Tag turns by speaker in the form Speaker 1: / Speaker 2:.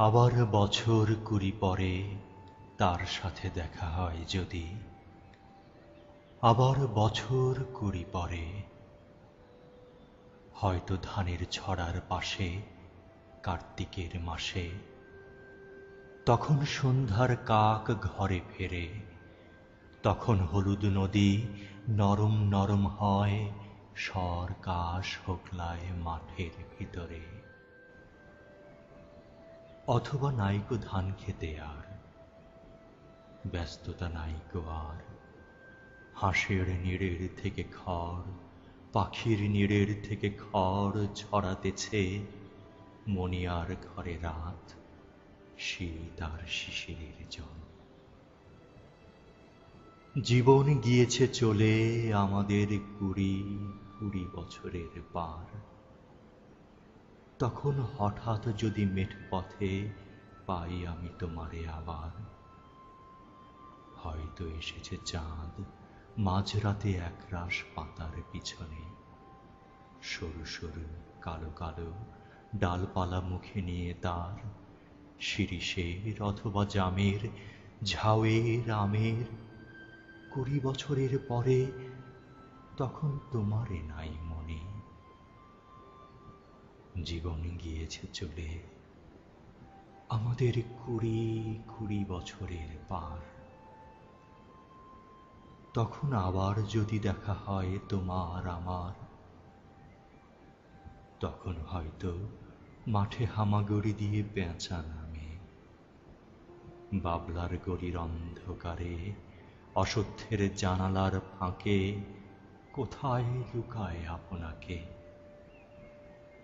Speaker 1: আবার বছর কুড়ি পরে তার সাথে দেখা হয় যদি। আবার বছর কুড়ি পরে হয়তো ধানের ছড়ার পাশে কার্তিকের মাসে। তখন সন্ধ্যার কাক ঘরে ফেরে, তখন হলুদ নদী নরম নরম হয় স্বর কাশ হোকলায় মাঠের ভিতরে। অথবা নাইকো ধান খেতে আর। ব্যস্ততা নাইকো আর। হাঁসের নিড়ের থেকে খড়, পাখির নিড়ের থেকে খড় ছড়াতেছে মণিয়ার ঘরে রাত, শীত আর শিশিরের জল। জীবন গিয়েছে চলে আমাদের কুড়ি কুড়ি বছরের পার। তখন হঠাৎ যদি মেঠ পথে পাই আমি তোমারে আবার। হয়তো এসেছে চাঁদ, মাঝরাতে এক একরাশ পাতার পিছনে। সরু সরু, কালো কালো, ডালপালা মুখে নিয়ে তার শিরিষের অথবা জামের, ঝাউয়ের, আমের। কুড়ি বছরের পরে তখন তোমারে নাই মনে। জীবন গিয়েছে চলে। আমাদের কুড়ি কুড়ি বছরের পার। তখন আবার যদি দেখা হয় তোমার আমার, তখন হয়তো মাঠে হামাগুড়ি দিয়ে পেঁচা নামে। বাবলার গড়ির অন্ধকারে, অসত্যের জানালার ফাঁকে, কোথায় লুকায় আপনাকে?